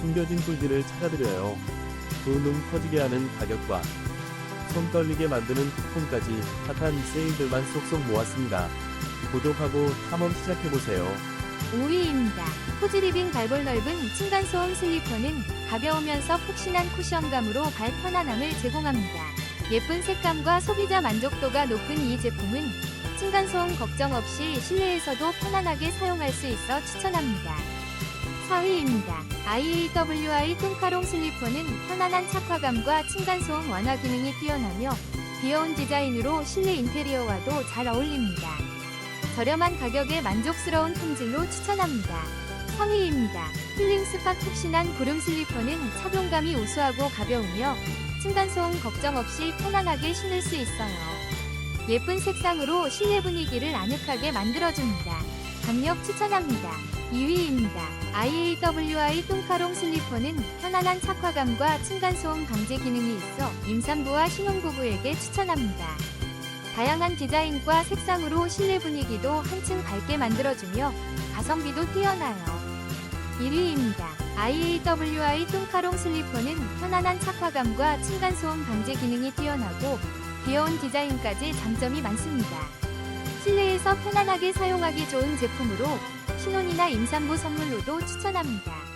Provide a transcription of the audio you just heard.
숨겨진 꿀들을 찾아드려요. 두눈 커지게 하는 가격과 손 떨리게 만드는 쿠폰까지 핫한 세일들만 쏙쏙 모았습니다. 구독하고 탐험 시작해보세요. 5위입니다. 포즈리빙 발볼 넓은 층간소음 슬리퍼는 가벼우면서 푹신한 쿠션감으로 발 편안함을 제공합니다. 예쁜 색감과 소비자 만족도가 높은 이 제품은 층간소음 걱정 없이 실내에서도 편안하게 사용할 수 있어 추천합니다. 4위입니다. IAWI 뚱카롱 슬리퍼는 편안한 착화감과 층간소음 완화 기능이 뛰어나며 귀여운 디자인으로 실내 인테리어와도 잘 어울립니다. 저렴한 가격에 만족스러운 품질로 추천합니다. 3위입니다. 힐링 스파 푹신한 구름 슬리퍼는 착용감이 우수하고 가벼우며 층간소음 걱정 없이 편안하게 신을 수 있어요. 예쁜 색상으로 실내 분위기를 아늑하게 만들어줍니다. 강력 추천합니다. 2위입니다. IAWI 뚱카롱 슬리퍼는 편안한 착화감과 층간소음 방지 기능이 있어 임산부와 신혼부부에게 추천합니다. 다양한 디자인과 색상으로 실내 분위기도 한층 밝게 만들어주며 가성비도 뛰어나요. 1위입니다. IAWI 뚱카롱 슬리퍼는 편안한 착화감과 층간소음 방지 기능이 뛰어나고 귀여운 디자인까지 장점이 많습니다. 실내에서 편안하게 사용하기 좋은 제품으로 신혼이나 임산부 선물로도 추천합니다.